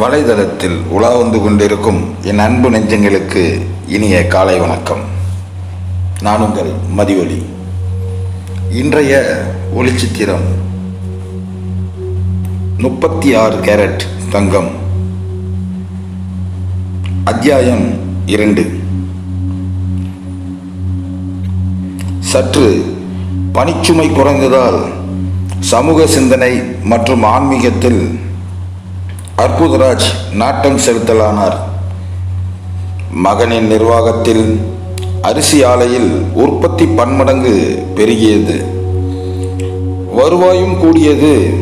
வலைதளத்தில் உலா வந்து கொண்டிருக்கும் என் அன்பு நெஞ்சங்களுக்கு இனிய காலை வணக்கம். நான் உங்கள் மதியொலி இன்றைய ஒளிச்சித்திரம் முப்பத்தி ஆறு கேரட் தங்கம். அத்தியாயம் இரண்டு. சற்று பணிச்சுமை குறைந்ததால் சமூக சிந்தனை மற்றும் ஆன்மீகத்தில் அற்புதராஜ் நாட்டம் செலுத்தலானார். மகனின் நிர்வாகத்தில் அரிசி ஆலையில் உற்பத்தி பன்மடங்கு பெருகியது. வருவாயும் கூடியது.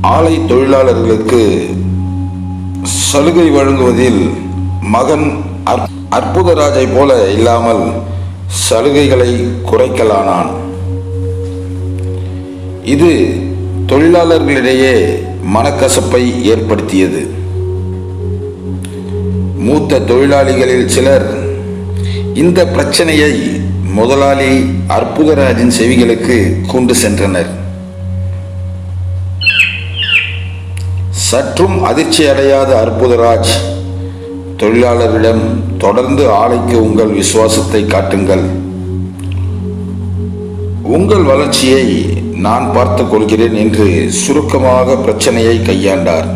ஆலை தொழிலாளர்களுக்கு சலுகை வழங்குவதில் மகன் அற்புதராஜை போல இல்லாமல் சலுகைகளை குறைக்கலானான். இது தொழிலாளர்களிடையே மனக்கசப்பை ஏற்படுத்தியது. மூத்த தொழிலாளிகளில் சிலர் இந்த பிரச்சனையை முதலாளி அற்புதராஜின் செவிகளுக்கு கொண்டு சென்றனர். சற்றும் அதிர்ச்சி அடையாத அற்புதராஜ் தொழிலாளரிடம் தொடர்ந்து ஆலைக்கு உங்கள் விசுவாசத்தை காட்டுங்கள். உங்கள் வளர்ச்சியை நான் பார்த்துக் கொள்கிறேன் என்று சுருக்கமாக பிரச்சனையை கையாண்டார்.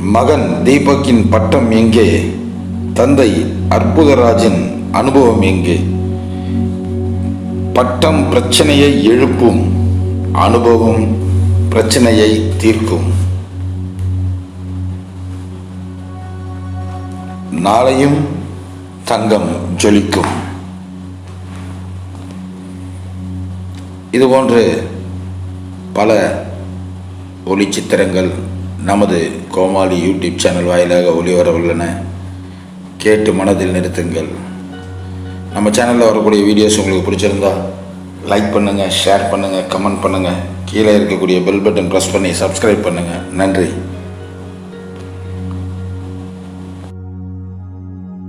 மகன் தீபக்கின் பட்டம் எங்கே? தந்தை அற்புதராஜின் அனுபவம் எங்கே? பட்டம் பிரச்சனையை எழுப்பும் அனுபவம் பிரச்சனையை தீர்க்கும். நாளையும் தங்கம் ஜொலிக்கும். இது போன்று பல ஒளிச்சித்திரங்கள் நமது கோமாளி யூடியூப் சேனல் வாயிலாக ஒளிவர உள்ளன கேட்டு மனதில் நிறுத்துங்கள். நம்ம சேனலில் வரக்கூடிய வீடியோஸ் உங்களுக்கு பிடிச்சிருந்தா லைக் பண்ணுங்கள் ஷேர் பண்ணுங்கள் கமெண்ட் பண்ணுங்கள் கீழே இருக்கக்கூடிய பெல் பட்டன் ப்ரெஸ் பண்ணி சப்ஸ்கிரைப் பண்ணுங்கள் நன்றி.